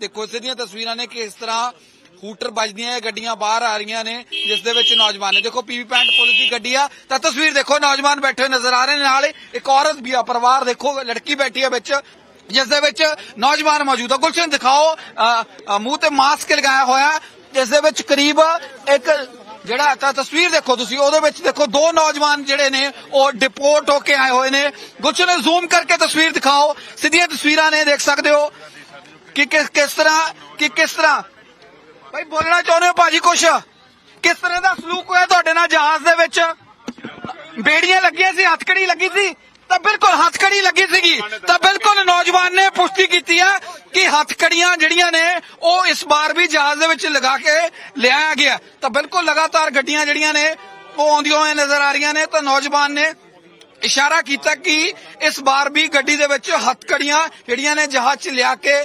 ਦੇਖੋ, ਇਸ ਦੀਆਂ ਤਸਵੀਰਾਂ ਨੇ ਕਿ ਇਸ ਤਰ੍ਹਾਂ ਹੂਟਰ ਵੱਜਦੀਆਂ ਇਹ ਗੱਡੀਆਂ ਬਾਹਰ ਆ ਰਹੀਆਂ ਨੇ, ਜਿਸ ਦੇ ਵਿੱਚ ਨੌਜਵਾਨ ਨੇ। ਦੇਖੋ, ਪੀਵੀ ਪੈਂਟ ਪੁਲਿਸ ਦੀ ਗੱਡੀ ਆ। ਤਾਂ ਤਸਵੀਰ ਦੇਖੋ, ਨੌਜਵਾਨ ਬੈਠੇ ਨਜ਼ਰ ਆ ਰਹੇ ਨੇ ਨਾਲ ਇੱਕ ਔਰਤ ਵੀ ਆ, ਪਰਿਵਾਰ ਦੇਖੋ, ਲੜਕੀ ਬੈਠੀ ਆ ਵਿੱਚ, ਜਿਸ ਦੇ ਵਿੱਚ ਨੌਜਵਾਨ ਮੌਜੂਦ ਆ। ਗੁਲਸ਼ਨ, ਦਿਖਾਓ ਮੂੰਹ ਤੇ ਮਾਸਕ ਲਗਾਇਆ ਹੋਇਆ ਜਿਸ ਦੇ ਵਿੱਚ ਕਰੀਬ ਇੱਕ ਜਿਹੜਾ ਤਾਂ ਤਸਵੀਰ ਦੇਖੋ ਤੁਸੀਂ, ਉਹਦੇ ਵਿੱਚ ਦੇਖੋ, ਦੋ ਨੌਜਵਾਨ ਜਿਹੜੇ ਨੇ, ਉਹ ਡਿਪੋਰਟ ਹੋ ਕੇ ਆਏ ਹੋਏ ਨੇ। ਗੁਲਸ਼ਨ, ਜ਼ੂਮ ਕਰਕੇ ਤਸਵੀਰ ਦਿਖਾਓ। ਸਿੱਧੀਆਂ ਤਸਵੀਰਾਂ ਨੇ, ਦੇਖ ਸਕਦੇ ਹੋ। ਕਿ ਕਿਸ ਕਿਸ ਤਰ੍ਹਾਂ ਕਿ ਕਿਸ ਤਰ੍ਹਾਂ? ਭਾਈ ਬੋਲਣਾ ਚਾਹੁੰਦੇ ਹੋ ਭਾਜੀ ਕੁਛ? ਕਿਸ ਤਰ੍ਹਾਂ ਦਾ ਸਲੂਕ ਹੋਇਆ ਤੁਹਾਡੇ ਨਾਲ ਜਹਾਜ਼ ਦੇ ਵਿੱਚ? ਬੇੜੀਆਂ ਲੱਗੀਆਂ ਸੀ, ਹੱਥਕੜੀ ਲੱਗੀ ਸੀ, ਤਾਂ ਬਿਲਕੁਲ ਹੱਥਕੜੀ ਲੱਗੀ ਸੀਗੀ। ਤਾਂ ਬਿਲਕੁਲ ਨੌਜਵਾਨ ਨੇ ਪੁਸ਼ਟੀ ਕੀਤੀ ਹੈ ਕਿ ਹੱਥਕੜੀਆਂ ਜਿਹੜੀਆਂ ਨੇ, ਉਹ ਇਸ ਵਾਰ ਵੀ ਜਹਾਜ਼ ਦੇ ਵਿੱਚ ਲਗਾ ਕੇ ਲਿਆਇਆ ਗਿਆ ਤਾਂ ਬਿਲਕੁਲ ਲਗਾਤਾਰ ਗੱਡੀਆਂ ਜਿਹੜੀਆਂ ਨੇ, ਉਹ ਆਉਂਦੀਆਂ ਹੋਈਆਂ ਨਜ਼ਰ ਆ ਰਹੀਆਂ ਨੇ। ਤਾਂ ਨੌਜਵਾਨ ਨੇ ਇਸ਼ਾਰਾ ਕੀਤਾ ਕਿ ਇਸ ਵਾਰ ਵੀ ਗੱਡੀ ਦੇ ਵਿੱਚ ਹੱਥਕੜੀਆਂ ਜਿਹੜੀਆਂ ਨੇ ਜਹਾਜ਼ 'ਚ ਲਿਆ ਕੇ